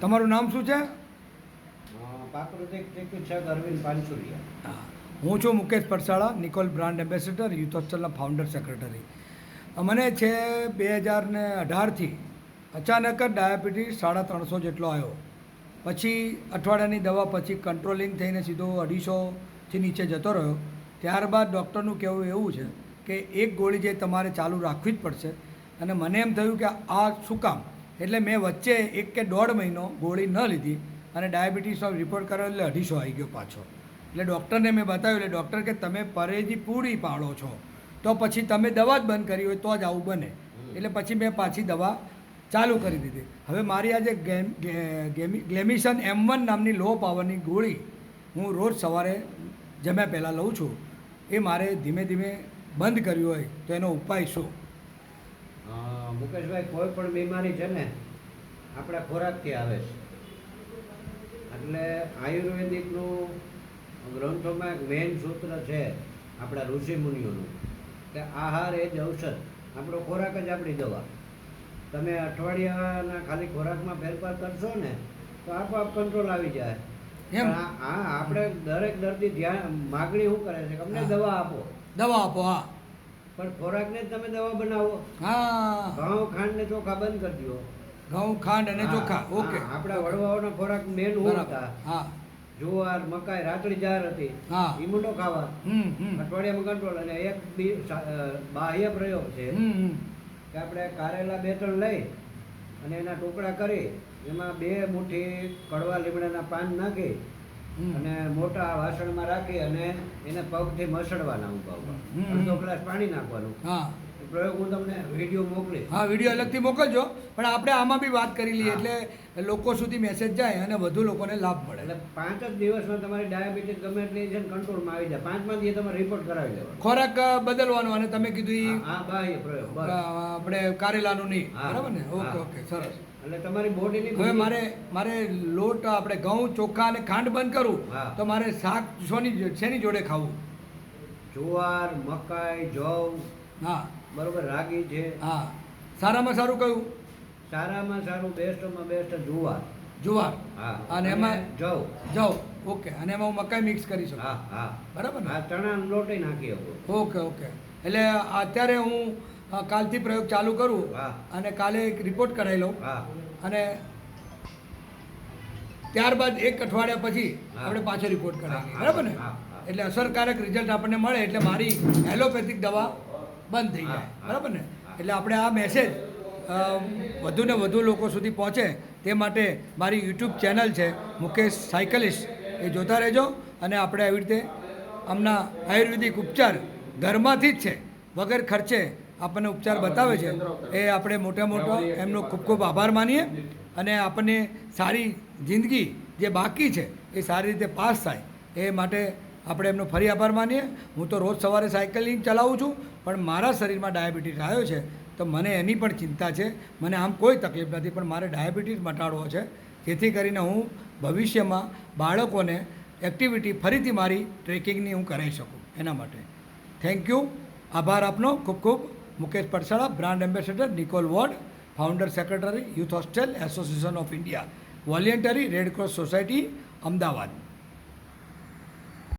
તમારું નામ શું છે? હું. છું Mukesh Parsala Nikol brand ambassador youth હોસ્ટેલના founder secretary મને છે બે હજાર ને અઢારથી અચાનક જ ડાયાબિટીસ સાડા ત્રણસો જેટલો આવ્યો. પછી અઠવાડિયાની દવા પછી કંટ્રોલિંગ થઈને સીધો અઢીસોથી નીચે જતો રહ્યો. ત્યારબાદ ડૉક્ટરનું કહેવું એવું છે કે એક ગોળી જે તમારે ચાલુ રાખવી જ પડશે. અને મને એમ થયું કે આ શું કામ? એટલે મેં વચ્ચે એક કે દોઢ મહિનો ગોળી ન લીધી અને ડાયાબિટીસ રિપોર્ટ કર્યો એટલે અઢીસો આવી ગયો પાછો. એટલે ડૉક્ટરને મેં બતાવ્યું એટલે ડૉક્ટર કે તમે પરેજી પૂરી પાડો છો. તો પછી તમે દવા જ બંધ કરી હોય તો જ આવું બને. એટલે પછી મેં પાછી દવા ચાલુ કરી દીધી. હવે મારી આજે ગેમ ગેમી ગ્લેમિશન એમ વન નામની લો પાવરની ગોળી હું રોજ સવારે જમ્યા પહેલાં લઉં છું. એ મારે ધીમે ધીમે બંધ કર્યું હોય તો એનો ઉપાય શું? મુકેશભાઈ કોઈ પણ બીમારી છે ને આપણા ખોરાકથી આવે છે. એટલે આયુર્વેદિકનું ગ્રંથોમાં એક મેઇન સૂત્ર છે આપણા ઋષિમુનિઓનું કે આહાર એ જ ઔષધ આપણો ખોરાક જ આપણી દવા. તમે અઠવાડિયાના ખાલી ખોરાકમાં ફેરફાર કરશો ને તો આપોઆપ કંટ્રોલ આવી જાય. હા આપણે દરેક દર્દી ધ્યાન માગણી શું કરે છે કે અમને દવા આપો. દવા આપો હા. પણ ખોરાકને ને તમે દવા બનાવો. હા. ઘઉં ખાંડ ને ચોખા બંધ કરી દો. ઘઉં ખાંડ અને ચોખા. ઓકે. આપણા વડવાઓના ખોરાક મેન હતા. હા. જુવાર મકાઈ રાતળી જાર હતી. હા. ઈ ખાવા. અઠવાડિયામાં કંટ્રોલ અને એક બી બાહ્ય પ્રયોગ છે. કે આપણે કારેલા બે ત્રણ લઈ અને એના ટુકડા કરી. એમાં બે મુઠ્ઠી કડવા લીમડાના પાન નાખી. અને મોટા વાસણમાં રાખી અને એને પગથી મસળવાના ઊભા ઊભા. અડધો ગ્લાસ પાણી નાખવાનું. હા. પ્રયોગ હું તમને વીડિયો મોકલી હા વીડિયો અલગથી મોકલજો. પણ આપણે આમાં બી વાત કરી લઈએ એટલે લોકો સુધી મેસેજ જાય અને વધુ લોકોને લાભ મળે. એટલે પાંચ જ દિવસમાં તમારી ડાયાબિટીસ ગમે એટલી છે કંટ્રોલમાં આવી જાય. પાંચમા દિવસ તમારે રિપોર્ટ કરાવી લેવાનો. ખોરાક બદલવાનો અને તમે કીધું એ હા બાહ્ય પ્રયોગ. આપણે કારેલાનું નહીં. બરાબર ને? ઓકે ઓકે સરસ. એટલે તમારી બોડીની હવે મારે મારે લોટ આપણે ઘઉં ચોખા અને ખાંડ બંધ કરું. તો મારે શાક શોની શેની જોડે ખાવું? જુવાર મકાઈ જવ. હા. બરોબર રાગી છે. હા. સારામાં સારું કયું? સારામાં સારું બેસ્ટમાં બેસ્ટ જુવાર. જુવાર. હા. અને એમાં જવ. જવ. ઓકે. અને એમાં હું મકાઈ મિક્સ કરી શકું. હા હા. બરાબર ને? આ ચણાનો લોટ નાખી શકું ઓકે ઓકે. એટલે અત્યારે હું કાલથી પ્રયોગ ચાલુ કરું અને કાલે એક રિપોર્ટ કરાવી લઉં. અને ત્યારબાદ એક અઠવાડિયા પછી આપણે પાછો રિપોર્ટ કરાવીએ. બરાબર ને. એટલે અસરકારક રિઝલ્ટ આપણને મળે એટલે મારી એલોપેથિક દવા બંધ થઈ જાય. બરાબર ને? એટલે આપણે આ મેસેજ વધુ ને વધુ લોકો સુધી પહોંચે તે માટે મારી યુટ્યુબ ચેનલ છે મુકેશ સાયકલિસ્ટ એ જોતા રહેજો અને આપણે આવી રીતે આમના આયુર્વેદિક ઉપચાર ઘરમાંથી જ છે વગર ખર્ચે આપણને ઉપચાર બતાવે છે. એ આપણે મોટા મોટો એમનો ખૂબ ખૂબ આભાર માનીએ અને આપણને સારી જિંદગી જે બાકી છે એ સારી રીતે પાસ થાય એ માટે આપણે એમનો ફરી આભાર માનીએ. હું તો રોજ સવારે સાયકલિંગ ચલાવું છું, પણ મારા શરીરમાં ડાયાબિટીસ આવ્યો છે, તો મને એની પણ ચિંતા છે. મને આમ કોઈ તકલીફ નથી, પણ મારે ડાયાબિટીસ મટાડવો છે. જેથી કરીને હું ભવિષ્યમાં બાળકોને એક્ટિવિટી ફરીથી મારી ટ્રેકિંગની હું કરાવી શકું એના માટે. Thank you. આભાર આપનો. ખૂબ ખૂબ Mukesh Parsala, brand ambassador Nikol ward, founder secretary, youth hostel association of India voluntary red cross society, Ahmedabad.